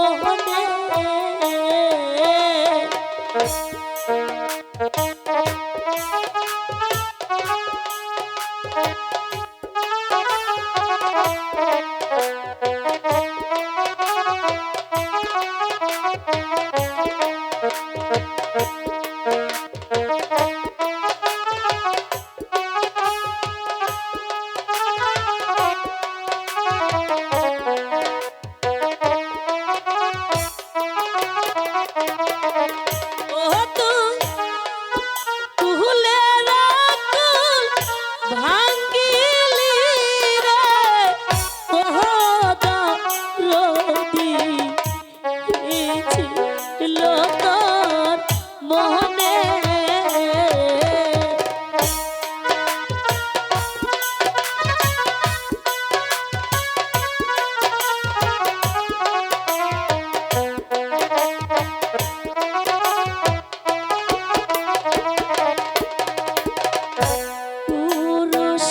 মোহনে Thank you. Thank you.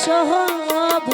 সহভ